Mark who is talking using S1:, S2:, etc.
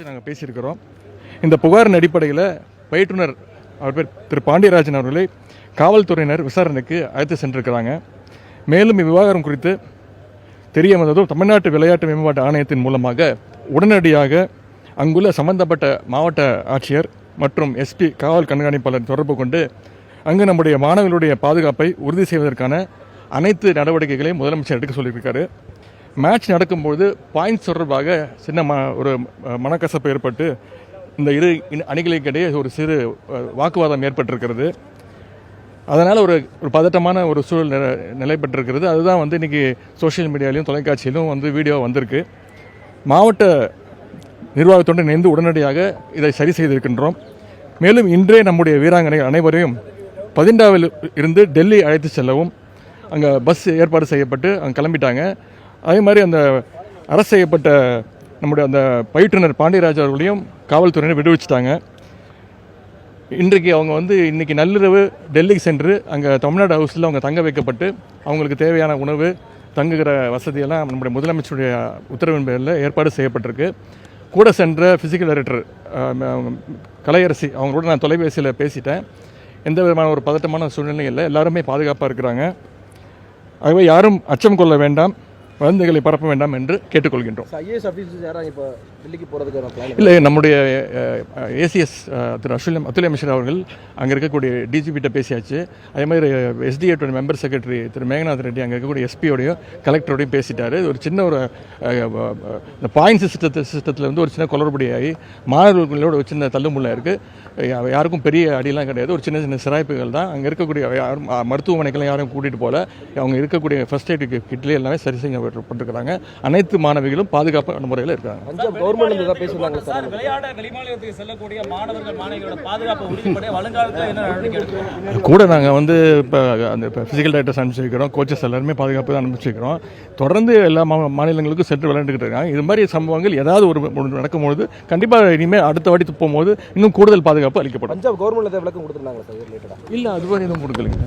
S1: குறித்து நாங்கள் பேசியிருக்கிறோம். இந்த புகாரின் அடிப்படையில் பயிற்றுனர் அவர் பேர் திரு பாண்டியராஜன் அவர்களை காவல்துறையினர் விசாரணைக்கு அழைத்து சென்றிருக்கிறாங்க. மேலும் இவ்விவகாரம் குறித்து தெரிய வந்ததும் தமிழ்நாட்டு விளையாட்டு மேம்பாட்டு ஆணையத்தின் மூலமாக உடனடியாக அங்குள்ள சம்பந்தப்பட்ட மாவட்ட ஆட்சியர் மற்றும் எஸ்பி காவல் கண்காணிப்பாளர் தொடர்பு கொண்டு அங்கு நம்முடைய மாணவர்களுடைய பாதுகாப்பை உறுதி செய்வதற்கான அனைத்து நடவடிக்கைகளையும் முதலமைச்சர் எடுக்க சொல்லியிருக்காரு. மேட்ச் நடக்கும்போது பாயிண்ட்ஸ் தொடர்பாக சின்ன ம ஒரு மனக்கசப்பு ஏற்பட்டு இந்த இரு அணிகளுக்கிடையே ஒரு சிறு வாக்குவாதம் ஏற்பட்டிருக்கிறது. அதனால் ஒரு ஒரு பதட்டமான ஒரு சூழல் நிலை நிலைப்பட்டிருக்கிறது அதுதான் வந்து இன்றைக்கி சோஷியல் மீடியாலையும் தொலைக்காட்சியிலும் வந்து வீடியோ வந்திருக்கு. மாவட்ட நிர்வாகத்துடன் இணைந்து உடனடியாக இதை சரி செய்திருக்கின்றோம். மேலும் இன்றே நம்முடைய வீராங்கனைகள் அனைவரையும் பதிண்டாவில் இருந்து டெல்லி அழைத்து செல்லவும் அங்கே பஸ் ஏற்பாடு செய்யப்பட்டு அங்கே கிளம்பிட்டாங்க. அதே மாதிரி அந்த அரசு செய்யப்பட்ட நம்முடைய அந்த பயிற்றுனர் பாண்டியராஜ் அவர்களையும் காவல்துறையினர் விடுவிச்சிட்டாங்க. இன்றைக்கு அவங்க வந்து இன்றைக்கி நள்ளிரவு டெல்லிக்கு சென்று அங்கே தமிழ்நாடு ஹவுஸில் அவங்க தங்க வைக்கப்பட்டு அவங்களுக்கு தேவையான உணவு தங்குகிற வசதியெல்லாம் நம்முடைய முதலமைச்சருடைய உத்தரவின் பேரில் ஏற்பாடு செய்யப்பட்டிருக்கு. கூட சென்ற ஃபிசிக்கல் டைரக்டர் கலையரசி அவங்களோட நான் தொலைபேசியில் பேசிட்டேன். எந்த விதமான ஒரு பதட்டமான சூழ்நிலையும் இல்லை. எல்லாருமே பாதுகாப்பாக இருக்கிறாங்க. ஆகவே யாரும் அச்சம் கொள்ள வேண்டாம். வதந்திகளை பரப்ப வேண்டாம் என்று கேட்டுக்கொள்கின்றோம்.
S2: ஐஏஎஸ் ஆஃபீஸர்ஸ் யாரும் இப்போ டெல்லிக்கு போகிறதுக்கான பிளான்
S1: இல்லை நம்முடைய ஏசிஎஸ் திரு அசுலம் அத்துல்ய மிஸ்ரா அவர்கள் அங்கே இருக்கக்கூடிய டிஜிபிட்ட பேசியாச்சு. அதே மாதிரி எஸ்டிஏட்டோட மெம்பர் செக்ரட்டரி திரு மேகநாத் ரெட்டி அங்கே இருக்கக்கூடிய எஸ்பியோடையும் கலெக்டரோடையும் பேசிட்டாரு. ஒரு சின்ன ஒரு இந்த பாயிண்ட் சிஸ்டத்தை சிஸ்டத்தில் வந்து ஒரு சின்ன குளறுபடியாகி மாணவர்களோட ஒரு சின்ன தள்ளுமுள்ள இருக்குது யாருக்கும் பெரிய அடியெல்லாம் கிடையாது. ஒரு சின்ன சின்ன சிராய்ப்புகள் தான். அங்கே இருக்கக்கூடிய யாரும் மருத்துவமனைக்கெல்லாம் யாரும் கூட்டிகிட்டு போகல அவங்க இருக்கக்கூடிய ஃபர்ஸ்ட் எய்டு கிட்லேயே எல்லாமே சரி செய்யப்பட்டிருக்கிறாங்க அனைத்து மாணவிகளும் பாதுகாப்பான முறையில் இருக்காங்க.
S2: பஞ்சாப் கவர்மெண்ட் பேசுகிறாங்க
S3: சார்? விளையாட வெளிமாநிலத்துக்கு செல்லக்கூடிய மாணவர்கள் மாணவிகளோட பாதுகாப்பை உறுதிப்பட வருங்காலத்தில் என்ன நடவடிக்கை எடுக்கணும்?
S1: கூட நாங்கள் வந்து இப்போ அந்த இப்போ ஃபிசிக்கல் டைரக்டர்ஸ் அனுப்பிச்சு வைக்கிறோம் கோச்சஸ் எல்லாருமே பாதுகாப்பு தான் அனுப்பிச்சு வைக்கிறோம் தொடர்ந்து எல்லா மா மாநிலங்களுக்கும் சென்று விளையாண்டுக்கிட்டு இருக்காங்க. இது மாதிரி சம்பவங்கள் ஏதாவது ஒரு ஒன்று நடக்கும்பொழுது கண்டிப்பாக இனிமேல் அடுத்த வாட்டி போகும்போது இன்னும் கூடுதல் பாதுகாப்பு அளிக்கப்படும்.
S2: பஞ்சாப் கவர்மெண்ட் விளக்கம் கொடுத்துருந்தாங்க சார்
S1: இல்லை அதுவரை எதுவும் கொடுக்கலைங்க.